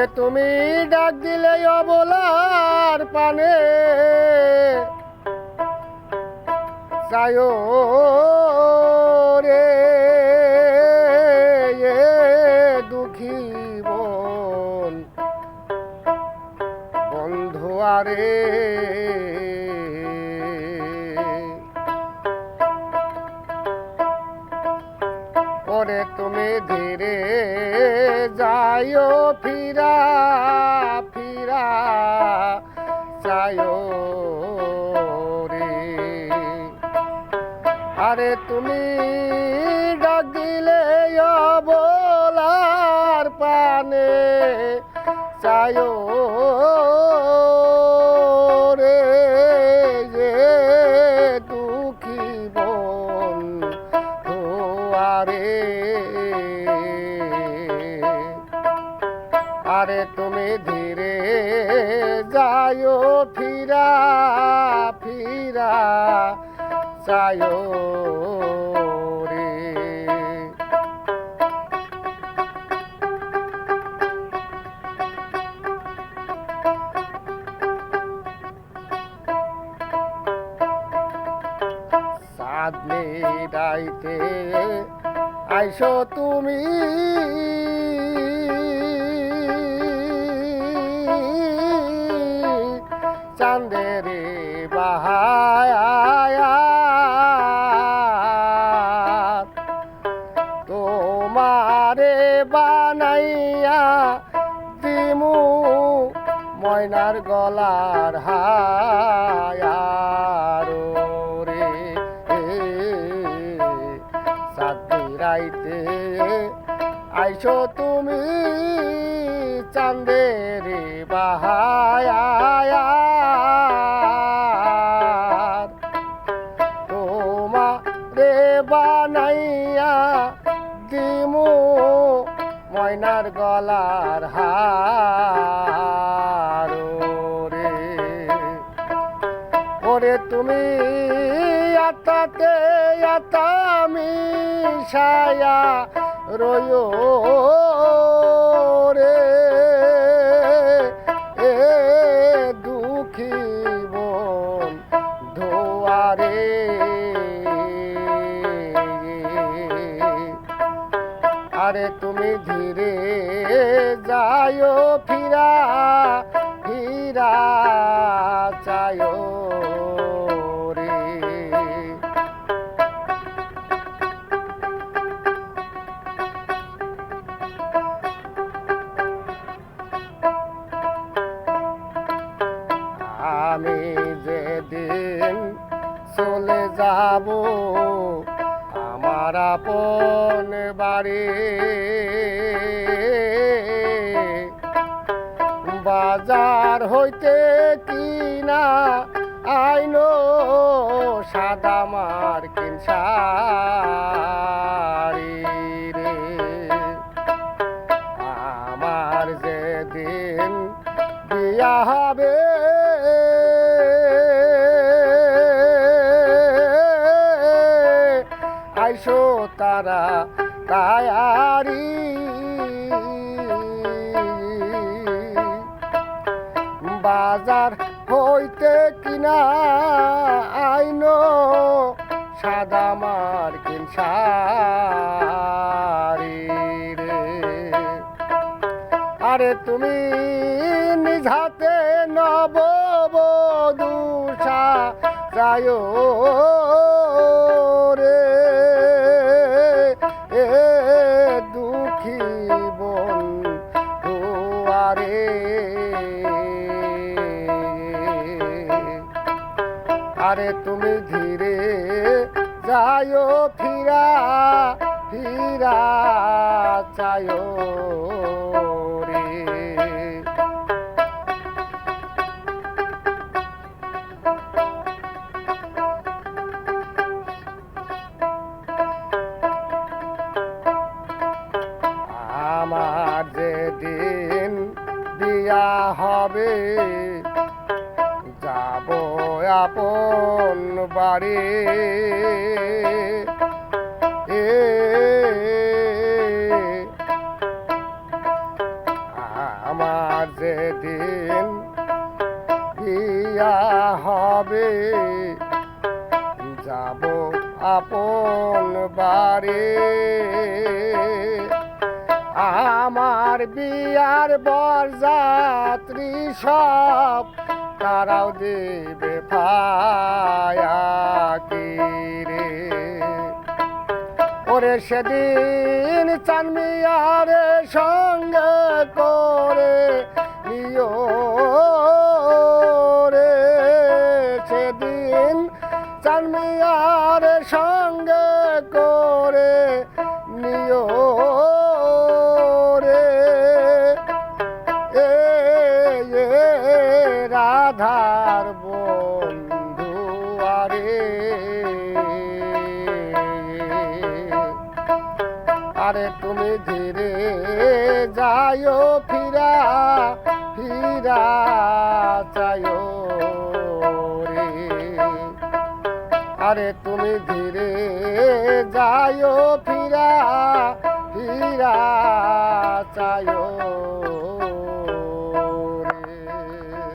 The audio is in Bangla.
ওরে তুমি ডাক দিলে অবলার পানে। যায়ো রে দুঃখী বোন বন্ধু আরে। ওরে তুমি ধীরে যাইও ফিরা ফিরা চায় রে। আরে তুমি ডাক দিলে বলার পানে চায়ো যায়ো ফিরা ফিরা যায়ো রে। চাঁদনি রাইতে আইসো তুমি চাঁদের বাহায়া তোমারে বানাইয়া দিমু ময়নার গলার হায়ার রে। সাদি রাইতে আইসো তুমি চাঁদের বাহায়া বানাইয়া দিমু ময়নার গলার হার রে ওরে তুমি আতাতে আতামি ছায়া রয়ো রে। যায়ো ফিরা ফিরা চায়ো রে। আমি যেদিন চলে যাব আমার আপন বাড়ি বাজার হইতে কিনা আইনো সাদা মার কিনসারি রে। আমার যেদিন বিয়া হবে, আইসো তারা তায়ারি বাজার হইতে কিনা আইন সাদা মার কিনসারি আরে তুমি নিঝাতে নব নববধূষা যায় আরে তুমি ধীরে যায় ফিরা ফিরা চায় আমার যেদিন বিয়া হবে যাব আপন বাড়ি। এ আমার যেদিন বিয়া হবে যাব আপন বাড়ি। আমার বিয়ার বরযাত্রী সব তারাও দেবে পায়া কি রে? ওরে সেদিন চানমিয়ারে সঙ্গে করে আরে তুমি ধীরে যাইও ফিরা ফিরা চাইও রে। আরে তুমি ধীরে যাইও ফিরা ফিরা চায়ও